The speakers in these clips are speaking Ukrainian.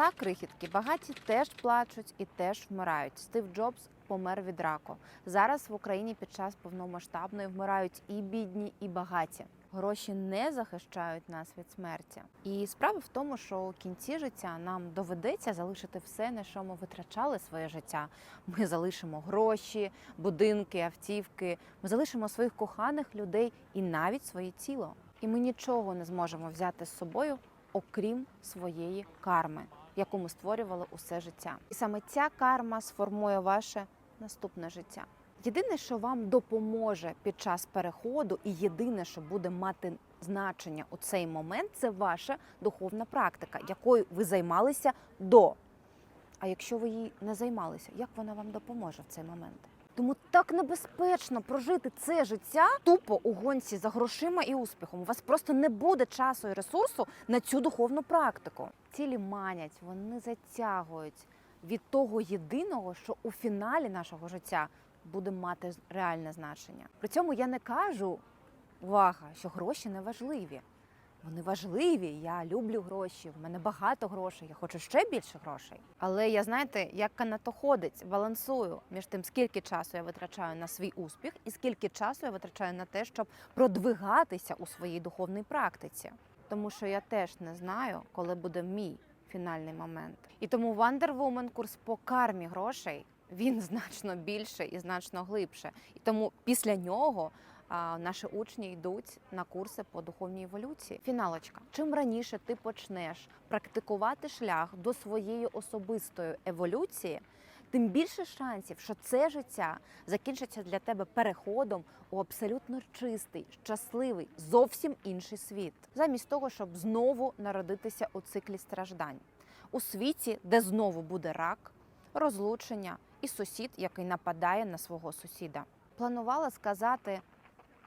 Так, крихітки, багаті теж плачуть і теж вмирають. Стив Джобс помер від раку. Зараз в Україні під час повномасштабної вмирають і бідні, і багаті. Гроші не захищають нас від смерті. І справа в тому, що у кінці життя нам доведеться залишити все, на що ми витрачали своє життя. Ми залишимо гроші, будинки, автівки. Ми залишимо своїх коханих людей і навіть своє тіло. І ми нічого не зможемо взяти з собою, окрім своєї карми, яку ми створювали усе життя. І саме ця карма сформує ваше наступне життя. Єдине, що вам допоможе під час переходу, і єдине, що буде мати значення у цей момент, це ваша духовна практика, якою ви займалися до. А якщо ви їй не займалися, як вона вам допоможе в цей момент? Тому так небезпечно прожити це життя тупо у гонці за грошима і успіхом. У вас просто не буде часу і ресурсу на цю духовну практику. Цілі манять, вони затягують від того єдиного, що у фіналі нашого життя буде мати реальне значення. При цьому я не кажу увага, що гроші не важливі. Вони важливі. Я люблю гроші. В мене багато грошей. Я хочу ще більше грошей. Але я знаєте, як канатоходець балансую між тим, скільки часу я витрачаю на свій успіх, і скільки часу я витрачаю на те, щоб продвигатися у своїй духовній практиці. Тому що я теж не знаю, коли буде мій фінальний момент. І тому Wonder Woman курс по кармі грошей він значно більше і значно глибше. І тому після нього наші учні йдуть на курси по духовній еволюції. Фіналочка. Чим раніше ти почнеш практикувати шлях до своєї особистої еволюції, тим більше шансів, що це життя закінчиться для тебе переходом у абсолютно чистий, щасливий, зовсім інший світ, замість того, щоб знову народитися у циклі страждань, у світі, де знову буде рак, розлучення і сусід, який нападає на свого сусіда. Планувала сказати.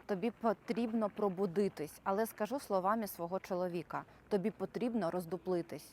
Тобі потрібно пробудитись, але скажу словами свого чоловіка: тобі потрібно роздуплитись.